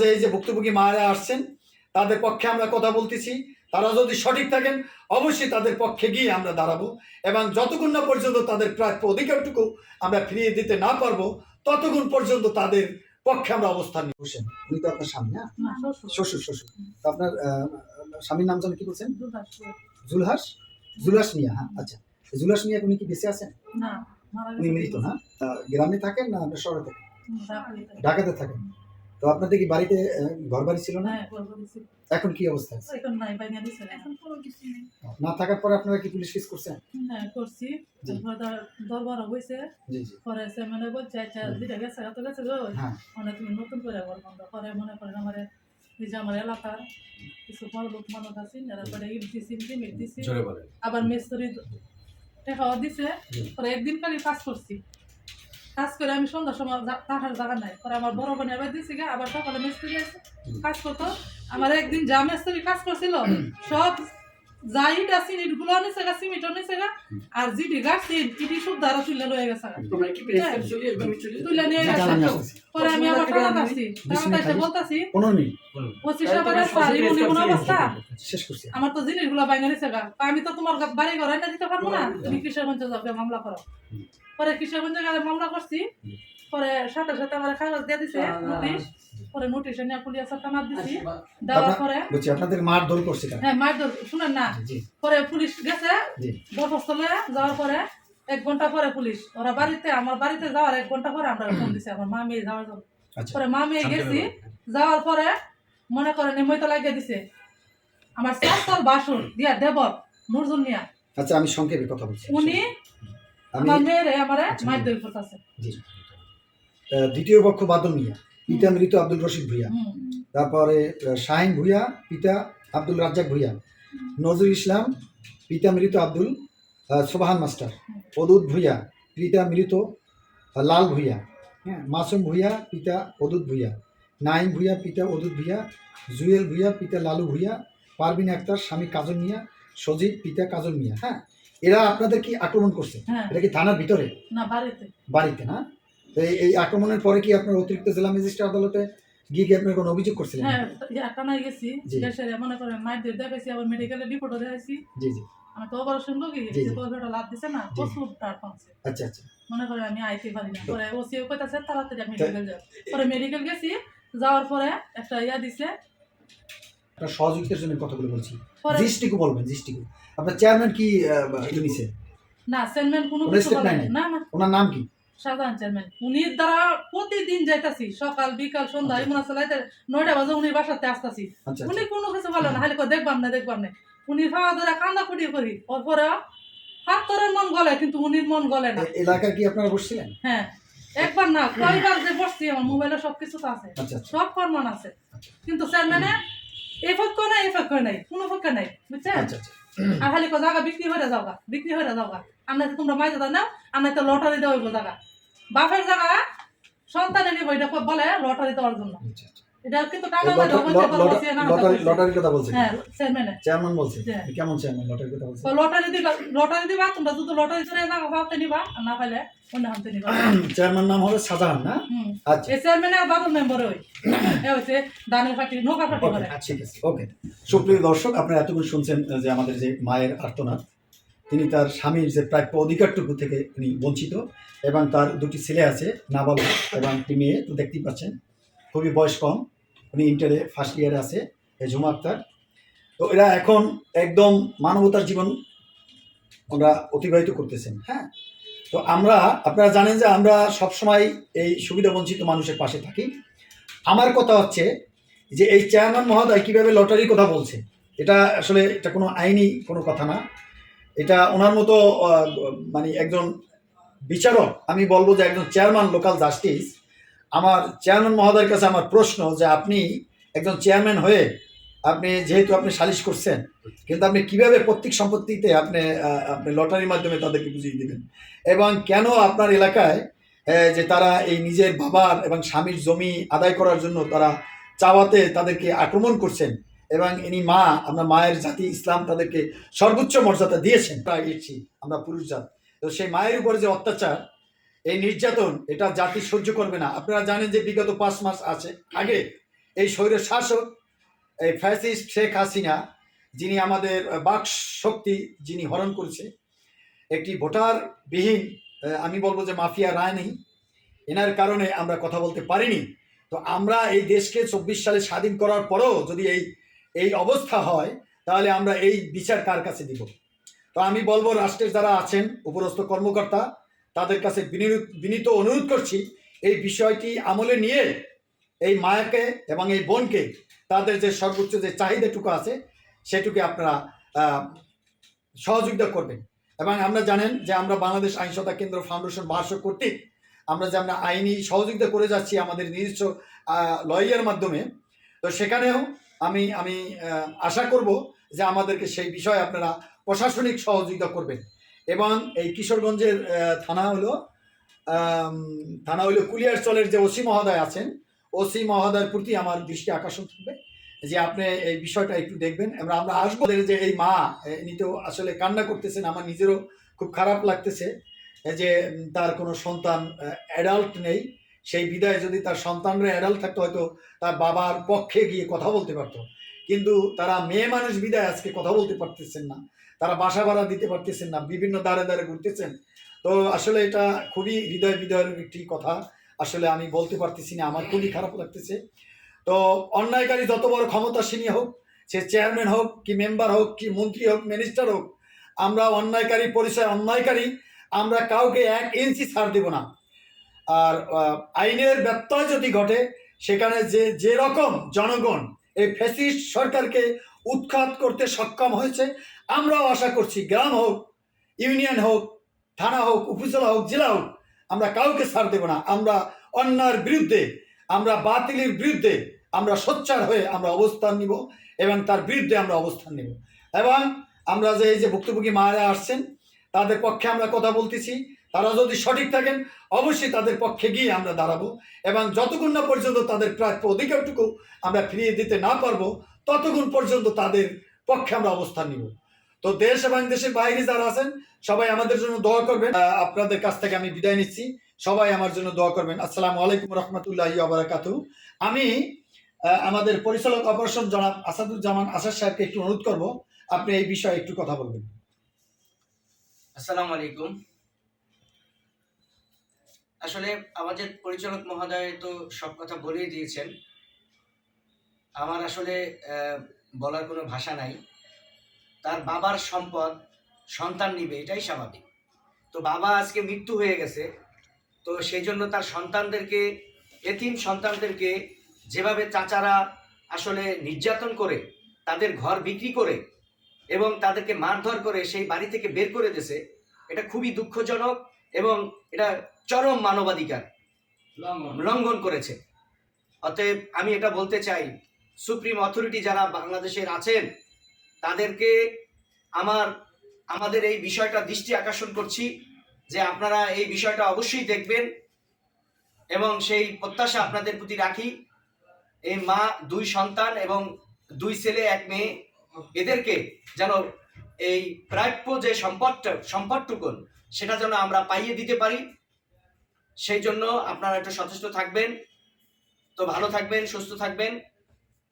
যে এই যে ভুক্তভোগী মায়েরা আসছেন তাদের পক্ষে আমরা কথা বলতেছি। তারা যদি সঠিক থাকেন অবশ্যই তাদের পক্ষে গিয়ে আমরা দাঁড়াবো এবং যতক্ষণ না পর্যন্ত তাদের প্রাপ্য অধিকারটুকু আমরা ফিরিয়ে দিতে না পারব ততক্ষণ পর্যন্ত তাদের পক্ষে আমরা অবস্থান নিই হোসেন উনি তো আপনার স্বামী না না শ্বশুর। শ্বশুর তো আপনার স্বামীর নাম জানি কি বলছেন। জুলহাস। জুলাস মিয়া হ্যাঁ আচ্ছা। জুলাস মিয়া উনি কি বেঁচে আছেন? উনি মৃত না গ্রামে থাকেন না আপনার শহরে থাকেন। ঢাকাতে থাকেন? তো আপনাদের কি বাড়িতে ঘর বাড়ি ছিল না হ্যাঁ। এখন কি অবস্থা আছে এখন নাই বাইনা দিছে না। এখন কোনো কিছু নেই। না থাকার পরে আপনারা কি পুলিশ কেস করছেন হ্যাঁ, করছি। দরবার হইছে। জি জি পরে সে মানে বলছে, আচ্ছা। যেটা গেছে, তো গেছে গো। হ্যাঁ মানে তুমি নতুন করে ঘর বন্ধ করে মনে করেন আমার যে আমার এলাকার কিছু বড় লোক মানুষ আছে তারপরে ইট দিছি সিমেন্ট দিছি আবার মিস্ত্রি টাকাও দিছে পরে একদিন খালি কাজ করছি কাজ করে আমি সন্ধ্যার সময় থাকার জায়গা নাই পরে আমার বড় বোন এবার দিছি গা আবার সকালে মিস্ত্রি আছে কাজ করতো আমার একদিন যা মিস্ত্রি কাজ করছিল সব যা ইট আছে ইটগুলো নিছে গা সিমেন্ট নিছে গা আর জিটি গাছ ইটি সব দ্বারা তুলে লয়ে গেছে তুলে নিয়ে গেছে পরে আমি আবার অসুবিধা টাকা নেই। পাচ্ছি টাকা পাইছে বলতাছি মিনিট সারি মনে অবস্থা শেষ করছি আমার তো জিনিসগুলো বাইনা নিছে গা আমি তো তোমার বাড়ি ঘর এটা দিতে পারব না তুমি কিশোরগঞ্জে যাবে মামলা করো। পরে কিশোরগঞ্জে গেলে মামলা করছি। পরে সাথে সাথে আমার কাগজ দিয়ে দিছে নোটিশ। পরে নোটিশে নিয়ে পুলিশ থানা দিছি। দেওয়ার পরে বলছি আপনাদের মার দোল করছে হ্যাঁ মার ধর শুনেন না। পরে পুলিশ গেছে। দরখাস্তলে যাওয়ার পরে এক ঘণ্টা পরে পুলিশ ওরা বাড়িতে আমার বাড়িতে যাওয়ার এক ঘণ্টা পরে আমরা ফোন দিছি আমার মা মেয়ে যাওয়ার জন্য। আচ্ছা। পরে মা মেয়ে গেছি। যাওয়ার পরে মনে করেন নিমইতে লাগিয়ে দিছে। আমার চার সাল বাসুর দিয়া দেবর নুরজুন মিয়া। আচ্ছা আমি সংক্ষেপে কথা বলছি। উনি দ্বিতীয় পক্ষ বাদল মিয়া পিতা মৃত আব্দুল রশিদ ভুইয়া। তারপরে শাহিন ভুইয়া পিতা আব্দুল রাজ্জাক ভুইয়া। নজরুল ইসলাম পিতা মৃত আব্দুল সোবাহান মাস্টার। অদুত ভুইয়া পিতা মৃত লাল ভুইয়া। হ্যাঁ। মাসুম ভুইয়া পিতা অদুত ভুইয়া। নাইম ভুইয়া পিতা অদুত ভুইয়া। জুয়েল ভুইয়া পিতা লালু ভুইয়া। পারবিন আক্তার স্বামী কাজল মিয়া। সজীব পিতা কাজল মিয়া। হ্যাঁ। এরা আপনাদের কি আক্রমণ করছে? হ্যাঁ। এটা কি থানার ভিতরে? না বাড়িতে। বাড়িতে না? তো এই আক্রমণের পরে কি আপনার অতিরিক্ত জেলা ম্যাজিস্ট্রেট আদালতে গিয়ে কি আপনার কোনো অভিযোগ করছিলেন? হ্যাঁ টানাই গেছি জি। মনে করেন মাইর দই দেখাইছি আবার মেডিকেলে রিপোর্টও দেখাইছি। জি জি। আমি তো অপারেশন লোকই যে জি। তোর লাভ দিছে না প্রচুর টার পাচ্ছে। আচ্ছা আচ্ছা। মনে করে আমি আইতে পারি না। পরে ওসিও কইতাছে তাড়াতাড়ি আমি মেডিকেল যাব পরে মেডিকেল গেছি যাওয়ার পরে একটা ইয়া দিছে আপনার সহযোগিতার জন্য কথাগুলো বলছি। বলবেন আপনার চেয়ারম্যান কি নিছে? না চেয়ারম্যান কোনো কিছু। না না ওনার নাম কি? সাধারণ চেয়ারম্যান উনি দ্বারা প্রতিদিন যাইতাছি সকাল বিকাল সন্ধ্যা আচ্ছা। এমন আছে লাইতে নয়টা বাজে উনি বাসাতে আসতাছি। আচ্ছা উনি আচ্ছা কোনো কিছু বলে না দেখবাম না দেখবাম না। উনি খাওয়া ধরে কান্দা কুটি করি ওর পরে হাতরের মন গলে কিন্তু উনির মন গলে না। এ- এলাকায় কি আপনারা বসছিলেন? হ্যাঁ একবার না কয়বার যে বসছি আমার মোবাইলে সব কিছু তো আছে। সব প্রমাণ আছে। কিন্তু চেয়ারম্যানে পক্ষ নাই পক্ষ নাই কোনো পক্ষ নাই বুঝছেন? আচ্ছা আচ্ছা। আর খালি জায়গা বিক্রি হয়ে যাওগা বিক্রি হয়ে যাওগা আমরা তোমরা মাই দাদা না আমরা তো লটারি দেওয়া জায়গা বাপের জায়গা সন্তানের নিব এটা বলে লটারি দেওয়ার জন্য। আচ্ছা, আচ্ছা। লটারির কথা হ্যাঁ চেয়ারম্যান বলছে। হ্যাঁ। কেমন চেয়ারম্যান লটারির কথা বলছে? লটারি দিবা লটারি দিবা তোমরা যদি লটারি করে জায়গা পাওয়াতে নিবা না পাইলে অন্য হাতে নিবা। চেয়ারম্যান নাম না? আচ্ছা। এই চেয়ারম্যানে আর বাদল মেম্বার ওই। এ হচ্ছে দানের ফাটি নৌকা ফাটি ওকে করে ঠিক আছে ওকে। সুপ্রিয় দর্শক আপনারা এতক্ষণ শুনছেন যে আমাদের যে মায়ের আর্তনাদ তিনি তার স্বামীর যে প্রাপ্য অধিকারটুকু থেকে তিনি বঞ্চিত এবং তার দুটি ছেলে আছে নাবালক এবং একটি মেয়ে তো দেখতেই পাচ্ছেন। খুবই বয়স কম। উনি ইন্টারে ফার্স্ট ইয়ারে আছে ঝুমা আক্তার। তো এরা এখন একদম মানবতার জীবন ওরা অতিবাহিত করতেছেন হ্যাঁ? তো আমরা, আপনারা জানেন যে আমরা সবসময় এই সুবিধা বঞ্চিত মানুষের পাশে থাকি। আমার কথা হচ্ছে যে এই চেয়ারম্যান মহোদয় কীভাবে লটারির কথা বলছে, এটা আসলে এটা কোনো আইনি কোনো কথা না। এটা ওনার মতো মানে একজন বিচারক, আমি বলব যে একজন চেয়ারম্যান লোকাল জাস্টিস আমার চেয়ারম্যান মহোদয়ের কাছে আমার প্রশ্ন যে আপনি একজন চেয়ারম্যান হয়ে আপনি যেহেতু আপনি সালিশ করছেন, কিন্তু আপনি কীভাবে প্রত্যেক সম্পত্তিতে আপনি আপনি লটারির মাধ্যমে তাদেরকে বুঝিয়ে দিবেন? এবং কেন আপনার এলাকায় যে তারা এই নিজের বাবার এবং স্বামীর জমি আদায় করার জন্য তারা চাওয়াতে তাদেরকে আক্রমণ করছেন এবং ইনি মা আমরা মায়ের জাতি ইসলাম তাদেরকে সর্বোচ্চ মর্যাদা দিয়েছেন আমরা পুরুষ জাত। তো সেই মায়ের উপরে যে অত্যাচার এই নির্যাতন এটা জাতি সহ্য করবে না। আপনারা জানেন যে বিগত পাঁচ মাস আছে। আগে এই স্বৈরের শাসক, এই ফ্যাসিস্ট শেখ হাসিনা, যিনি আমাদের বাক শক্তি যিনি হরণ করেছে, একটি ভোটারবিহীন আমি বলব যে মাফিয়া রায় নেই। এনার কারণে আমরা কথা বলতে পারিনি। তো আমরা এই দেশকে চব্বিশ সালে স্বাধীন করার পরেও যদি এই এই অবস্থা হয়, তাহলে আমরা এই বিচার কার কাছে দিব? তো আমি বলব রাষ্ট্রের যারা আছেন, উপরস্থ কর্মকর্তা তাদের কাছে বিনীত- অনুরোধ করছি, এই বিষয়টি আমলে নিয়ে এই মায়াকে এবং এই বোনকে তাদের যে সর্বোচ্চ যে চাহিদাটুকু আছে, সেটুকু আপনারা সহযোগিতা করবেন। এবং আমরা জানেন যে আমরা বাংলাদেশ আইনসতা কেন্দ্র ফাউন্ডেশন ভাষ্য কর্তৃক আমরা যে আমরা আইনি সহযোগিতা করে যাচ্ছি আমাদের নিজস্ব লয়ের মাধ্যমে, তো সেখানেও আমি আমি আশা করব যে আমাদেরকে সেই বিষয়ে আপনারা প্রশাসনিক সহযোগিতা করবেন। এবং এই কিশোরগঞ্জের থানা হলো থানা হলো কুলিয়ারচলের যে ওসি মহোদয় আছেন, ওসি মহোদয়ের প্রতি আমার দৃষ্টি আকর্ষণ থাকবে। যে আপনি এই বিষয়টা একটু দেখবেন। আমরা আমরা আসব যে এই মা ইনি তো আসলে কান্না করতেছেন, আমার নিজেরও খুব খারাপ লাগতেছে। যে তার কোনো সন্তান অ্যাডাল্ট নেই। সেই বিদায় যদি তার সন্তানরা অ্যাডাল্ট থাকতো, হয়তো তার বাবার পক্ষে গিয়ে কথা বলতে পারতো। কিন্তু তারা মেয়ে মানুষ বিদায় আজকে কথা বলতে পারতেছেন না। তারা বাসা ভাড়া দিতে পারতেছেন না, বিভিন্ন দ্বারে দ্বারে ঘুরতেছেন। তো আসলে এটা খুবই হৃদয় বিদয়ের একটি কথা। আসলে আমি বলতে পারতেছি না, আমার খুবই খারাপ লাগতেছে। তো অন্যায়কারী যত বড় ক্ষমতাসীনই হোক, সে চেয়ারম্যান হোক কি মেম্বার হোক কি মন্ত্রী হোক মিনিস্টার হোক, আমরা অন্যায়কারী, পরিচয় অন্যায়কারী, আমরা কাউকে এক ইঞ্চি ছাড় দেব না। আর আইনের ব্যত্যয় যদি ঘটে, সেখানে যে যে রকম জনগণ এই ফ্যাসিস্ট সরকারকে উৎখাত করতে সক্ষম হয়েছে আমরাও আশা করছি গ্রাম হোক, ইউনিয়ন হোক, থানা হোক, উপজেলা হোক, জেলা হোক, আমরা কাউকে ছাড় দেব না। আমরা অন্যায়ের বিরুদ্ধে, আমরা বাতিলের বিরুদ্ধে, আমরা সোচ্চার হয়ে আমরা অবস্থান নিব এবং তার বিরুদ্ধে আমরা অবস্থান নেব। এবং আমরা যে এই যে ভুক্তভোগী মায়েরা আসছেন, তাদের পক্ষে আমরা কথা বলতেছি। তারা যদি সঠিক থাকেন, অবশ্যই তাদের পক্ষে গিয়ে আমরা দাঁড়াবো এবং যতক্ষণ না পর্যন্ত তাদের প্রাপ্য অধিকারটুকু আমরা ফিরিয়ে দিতে না পারব, ততক্ষণ পর্যন্ত তাদের পক্ষে আমরা অবস্থান নিব। তো দেশ এবং দেশের বাইরে যারা আছেন, সবাই আমাদের জন্য দোয়া করবেন। আপনাদের কাছ থেকে আমি বিদায় নিচ্ছি। সবাই আমার জন্য দোয়া করবেন। আসসালামু আলাইকুম রহমতুল্লাহ আবরাকাতু আমি আমাদের পরিচালক অপারেশন জনাব আসাদুজ্জামান আসাদ সাহেবকে একটু অনুরোধ করব, আপনি এই বিষয়ে একটু কথা বলবেন। আসসালামু আলাইকুম। আসলে আমাদের পরিচালক মহোদয় তো সব কথা বলেই দিয়েছেন। আমার আসলে বলার কোনো ভাষা নাই। তার বাবার সম্পদ সন্তান নিবে এটাই স্বাভাবিক। তো বাবা আজকে মৃত্যু হয়ে গেছে তো সেই জন্য তার সন্তানদেরকে এতিম সন্তানদেরকে যেভাবে চাচারা আসলে নির্যাতন করে তাদের ঘর বিক্রি করে এবং তাদেরকে মারধর করে সেই বাড়ি থেকে বের করে দিয়েছে এটা খুবই দুঃখজনক এবং এটা চরম মানবাধিকার লঙ্ঘন। করেছে। অতএব আমি এটা বলতে চাই সুপ্রিম অথরিটি যারা বাংলাদেশের আছেন তাদেরকে আমার, আমাদের এই বিষয়টা দৃষ্টি আকর্ষণ করছি যে আপনারা এই বিষয়টা অবশ্যই দেখবেন এবং সেই প্রত্যাশা আপনাদের প্রতি রাখি। এই মা, দুই সন্তান এবং দুই ছেলে, এক মেয়ে, এদেরকে যেন এই প্রাপ্য যে সম্পদটা সম্পদটুকুন, সেটা যেন আমরা পাইয়ে দিতে পারি। সেই জন্য আপনারা একটু সচেষ্ট থাকবেন। তো ভালো থাকবেন, সুস্থ থাকবেন।